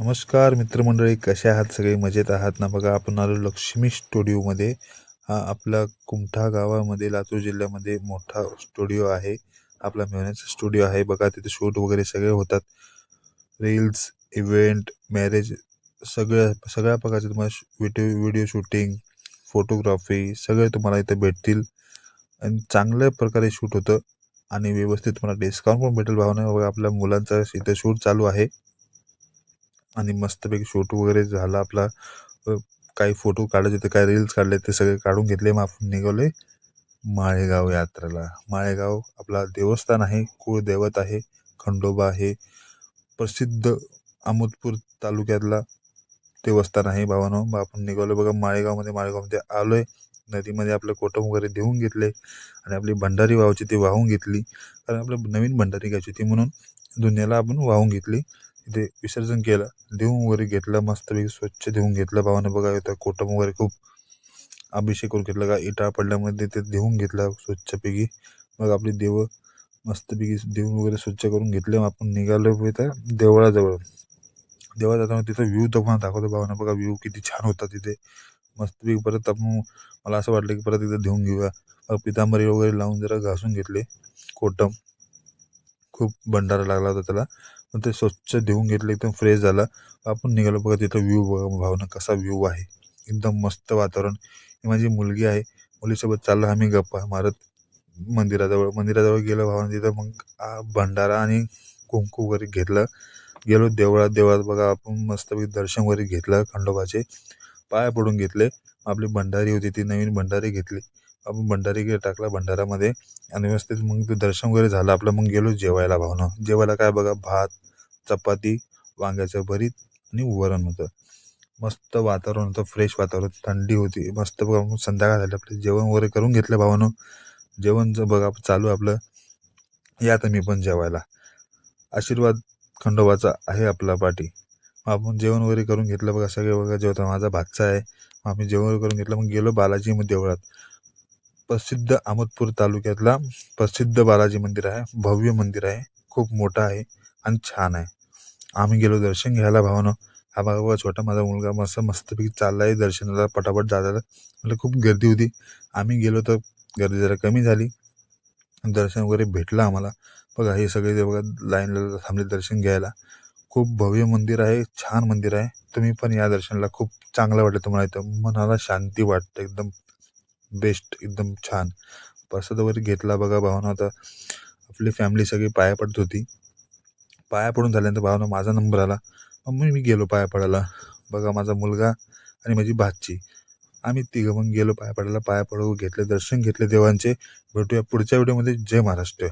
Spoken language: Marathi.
नमस्कार मित्रमंडळी कसे आहात सगळे? मजेत आहात ना? बघा आपण आलो लक्ष्मी स्टुडिओमध्ये हा आपला कुमठा गावामध्ये लातूर जिल्ह्यामध्ये मोठा स्टुडिओ आहे. आपला मेहनतचा स्टुडिओ आहे. बघा तिथे शूट वगैरे सगळे होतात. रील्स इव्हेंट मॅरेज सगळ्या सगळ्या प्रकारचे तुम्हाला व्हिडिओ व्हिडिओ शूटिंग फोटोग्राफी सगळे तुम्हाला इथं भेटतील. आणि चांगल्या प्रकारे शूट होतं. आणि व्यवस्थित तुम्हाला डिस्काउंट पण भेटेल भावना. बघा आपल्या मुलांचा इथं शूट चालू आहे. आणि मस्तपैकी शूट वगैरे झाला आपला. काही फोटो काढायचे होते काही रील्स काढले ते सगळे काढून घेतले मग आपण निघालोय माळेगाव यात्रेला. माळेगाव आपला देवस्थान आहे कुळदैवत आहे खंडोबा आहे. प्रसिद्ध आमोदपूर तालुक्यातला देवस्थान आहे भावानो. मग आपण निघालो बघा माळेगावमध्ये. माळेगावमध्ये आलोय. नदीमध्ये आपलं कोटम वगैरे देऊन घेतले आणि आपली भंडारी वाहूची ती वाहून घेतली. कारण आपलं नवीन भंडारी घ्यायची होती म्हणून दुनियाला आपण वाहून घेतली. इथे विसर्जन केलं. देऊन वगैरे घेतलं मस्तपैकी स्वच्छ देऊन घेतलं. भावानं बघा इथं कोटम वगैरे खूप अभिषेक करून घेतलं. का इटा पडल्यामध्ये ते देऊन घेतलं स्वच्छपैकी. मग आपली देवं मस्तपैकी देऊन वगैरे स्वच्छ करून घेतले. मग आपण निघालो इथं देवळाजवळ. देवळात जाताना तिथं व्ह्यू तुम्हाला दाखवतो. भावानं बघा व्ह्यू किती छान होता तिथे. मस्तपैकी परत आपण मला असं वाटलं की परत एकदा देऊन घेऊया. मग पितांबरी वगैरे लावून जरा घासून घेतले. कोटम खूप भंडारा लागला होता त्याला. ते स्वच्छ देऊन घेतलं एकदम फ्रेश झाला. आपण निघालो बघा तिथं व्ह्यू बघा भावना कसा व्ह्यू आहे. एकदम मस्त वातावरण. ही माझी मुलगी आहे. मुलीसोबत चाललो आम्ही गप्पा मारत मंदिराजवळ. मंदिराजवळ गेलो भावानं तिथं मग भंडारा आणि कुंकू वगैरे घेतलं. गेलो देवळात देवळात बघा आपण मस्तपैकी दर्शन वगैरे घेतलं खंडोबाचे. पाय पडून घेतले. आपली भंडारी होती ती नवीन भंडारी घेतली. आपण भंडारी गे टाकला भंडारामध्ये आणि व्यवस्थित मग ते दर्शन वगैरे झालं. आपलं मग गेलो जेवायला भावना. जेवायला काय बघा भात चपाती वांग्याचं भरीत आणि वरण होतं. मस्त वातावरण होतं फ्रेश वातावरण थंडी होती. मस्त बघा मग संध्याकाळ झाली. आपलं जेवण वगैरे करून घेतलं भावानं. जेवण बघा चालू आपलं. या तर मी पण जेवायला. आशीर्वाद खंडोबाचा आहे आपला पाठी. मग आपण जेवण वगैरे करून घेतलं बघा सगळे बघा जेवता. माझा भातचा आहे. मग आम्ही जेवण वगैरे करून घेतलं. मग गेलो बालाजी मग देवळात. प्रसिद्ध अहमदपूर तालुक्यातला प्रसिद्ध बालाजी मंदिर आहे. भव्य मंदिर आहे. खूप मोठं आहे आणि छान आहे. आम्ही गेलो दर्शन घ्यायला भावानं. हा बाबा छोटा माझा मुलगा मस्त मस्तपैकी चाललाय दर्शनाला पटापट जायला म्हणजे खूप गर्दी होती. आम्ही गेलो तर गर्दी जरा कमी झाली. दर्शन वगैरे भेटलं आम्हाला. बघा हे सगळे जे बघा लाईनला थांबले दर्शन घ्यायला. खूप भव्य मंदिर आहे. छान मंदिर आहे. तुम्ही पण या दर्शनाला खूप चांगलं वाटलं तुम्हाला इथं. मनाला शांती वाटते एकदम. बेस्ट एकदम छान. प्रसाद वगैरे घेतला बघा भावना. आता आपली फॅमिली सगळी पाया पडत होती. पाया पडून झाल्यानंतर भावना माझा नंबर आला. मग मी मी गेलो पाया पडायला. बघा माझा मुलगा आणि माझी भाची. आम्ही तिघं मग गेलो पाया पडायला. पाया पडू घेतले दर्शन घेतले देवांचे. भेटूया पुढच्या व्हिडिओमध्ये जय महाराष्ट्र.